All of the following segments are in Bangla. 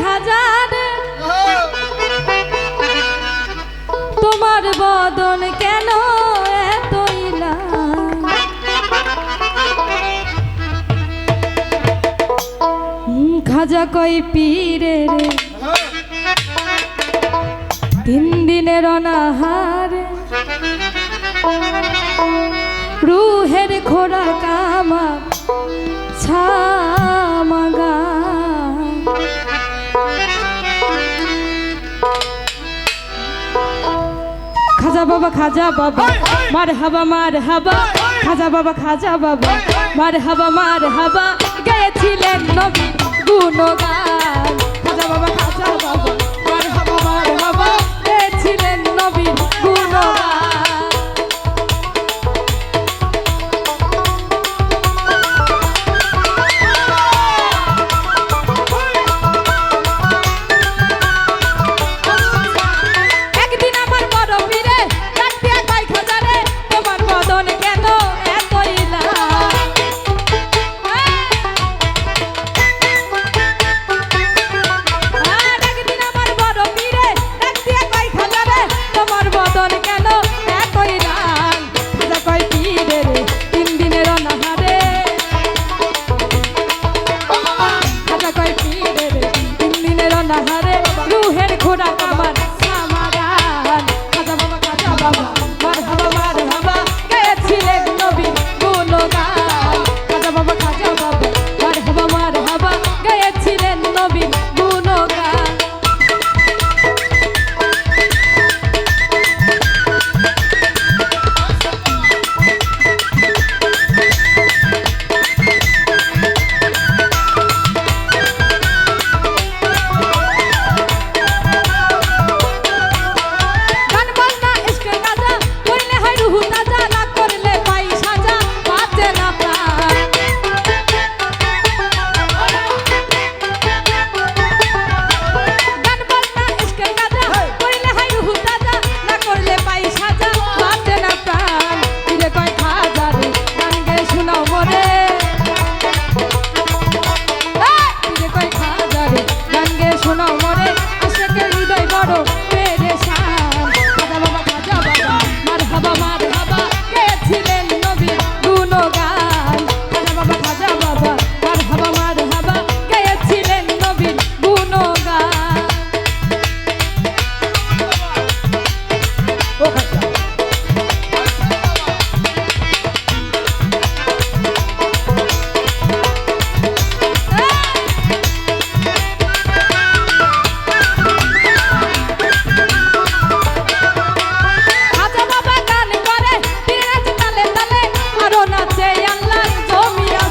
খাজার। তোমার বদন কেন এতই খাজা কই পীরে রে? তিন দিনের অনাহারে। রুহের খোরা কামা ছামাগা খাজা বাবা খাজা বাবা। মার হাবা মার হাবা খাজা বাবা খাজা বাবা। মার হাবা মার হাবা গেছিলেন নবী গুণগান। খাজা বাবা খাজা বাবা। আল্লাহ জমিয়া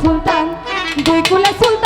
সুলতান দুই কুলে সুলতান